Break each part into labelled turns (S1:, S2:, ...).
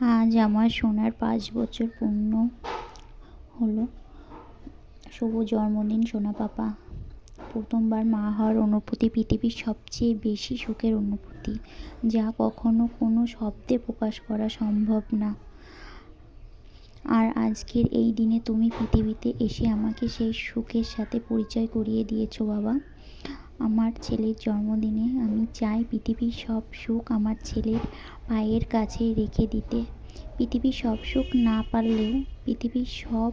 S1: আজ আমার সোনার পাঁচ বছর পূর্ণ হলো। শুভ জন্মদিন, সোনা পাপা। প্রথমবার মা হওয়ার অনুভূতি পৃথিবীর সবচেয়ে বেশি সুখের অনুভূতি, যা কখনো কোনো শব্দে প্রকাশ করা সম্ভব না। আর আজকের এই দিনে তুমি পৃথিবীতে এসে আমাকে সেই সুখের সাথে পরিচয় করিয়ে দিয়েছ, বাবা। আমার ছেলের জন্মদিনে আমি চাই পৃথিবীর সব সুখ আমার ছেলের পায়ের কাছে রেখে দিতে। পৃথিবীর সব সুখ না পারলেও পৃথিবীর সব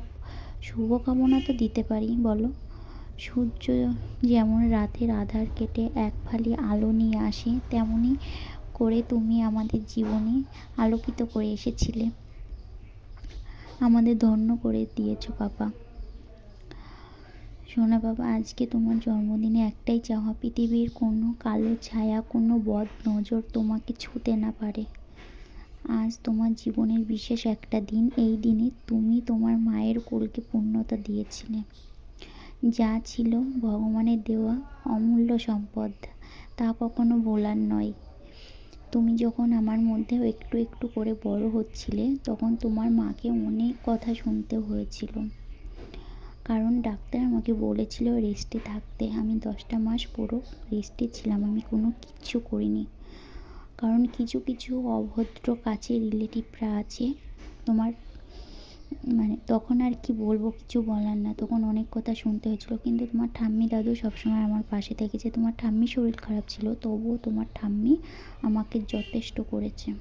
S1: শুভকামনা তো দিতে পারি, বলো? সূর্য যেমন রাতের আধার কেটে এক ফালি আলো নিয়ে আসে তেমনই করে তুমি আমাদের জীবনে আলোকিত করে এসেছিলে। আমাদের ধন্য করে দিয়েছ, পাপা। সোনা বাবা, আজকে তোমার জন্মদিনে একটাই চাওয়া, পৃথিবীর কোনো কালো ছায়া, কোনো বদ নজর তোমাকে ছুতে না পারে। আজ তোমার জীবনের বিশেষ একটা দিন, এই দিনে তুমি তোমার মায়ের কোলকে পূর্ণতা দিয়েছিলে। যা ছিল ভগবানের দেওয়া অমূল্য সম্পদ, তা কখনো ভোলার নয়। তুমি যখন আমার মধ্যে একটু একটু করে বড় হচ্ছিলে, তখন তোমার মাকে অনেক কথা শুনতে হয়েছিল। কারণ ডাক্তার আমাকে বলেছিল রেস্টে থাকতে। আমি দশটা মাস পুরো রেস্টে ছিলাম, আমি কোনো কিচ্ছু করিনি। কারণ কিছু কিছু অভদ্র কাছের রিলেটিভরা আছে, তোমার মানে তখন আর কি বলব, কিছু বলার না। তখন অনেক কথা শুনতে হয়েছিল, কিন্তু তোমার ঠাম্মি দাদু সবসময় আমার পাশে থেকেছে। তোমার ঠাম্মি শরীর খারাপ ছিল, তবুও তোমার ঠাম্মি আমাকে যথেষ্ট করেছে।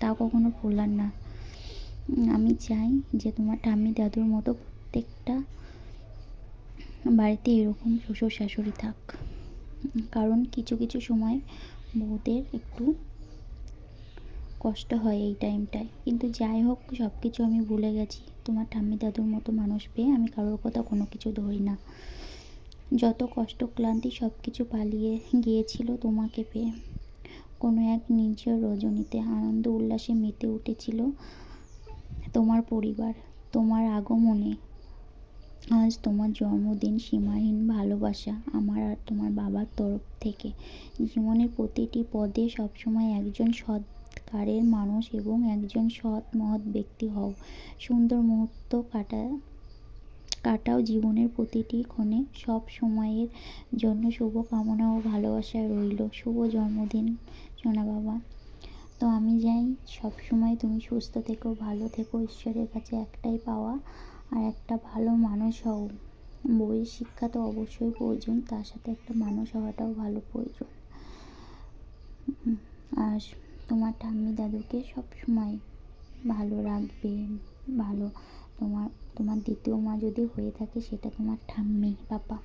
S1: তা কখনো ভোলার না। আমি চাই যে তোমার ঠাম্মি দাদুর মতো প্রত্যেকটা বাড়িতে এরকম শ্বশুর শাশুড়ি থাক। কারণ কিছু কিছু সময় বউদের একটু কষ্ট হয় এই টাইমটায় কিন্তু যাই হোক সব কিছু আমি ভুলে গেছি। তোমার ঠাম্মি দাদুর মতো মানুষ পেয়ে আমি কারোর কথা কোনো কিছু ধরি না। যত কষ্ট, ক্লান্তি সব কিছু পালিয়ে গিয়েছিল তোমাকে পেয়ে। কোনো এক নিজের রজনীতে আনন্দ, উল্লাসে মেতে উঠেছিল তোমার পরিবার, তোমার আগমনে। আজ তোমার জন্মদিন, সীমাহীন ভালোবাসা আমার আর তোমার বাবার তরফ থেকে। জীবনের প্রতিটি পদে সবসময় একজন সৎকারের মানুষ এবং একজন সৎ মহৎ ব্যক্তি হও। সুন্দর মুহূর্ত কাটা, কাটাও জীবনের প্রতিটি ক্ষণে। সব সময়ের জন্য শুভ কামনা ও ভালোবাসা রইল। শুভ জন্মদিন, সোনা বাবা। তো আমি যাই সব সময় তুমি সুস্থ থেকো, ভালো থেকো। ঈশ্বরের কাছে একটাই পাওয়া। আর একটা ভালো মানুষ হও। বইয়ের শিক্ষা তো অবশ্যই প্রয়োজন, তার সাথে একটা মানুষ হওয়াটাও ভালো প্রয়োজন। আর তোমার ঠাম্মি দাদুকে সব সময় ভালো রাখবে, ভালো তোমার তোমার দ্বিতীয় মা যদি হয়ে থাকে সেটা তোমার ঠাম্মি পাপা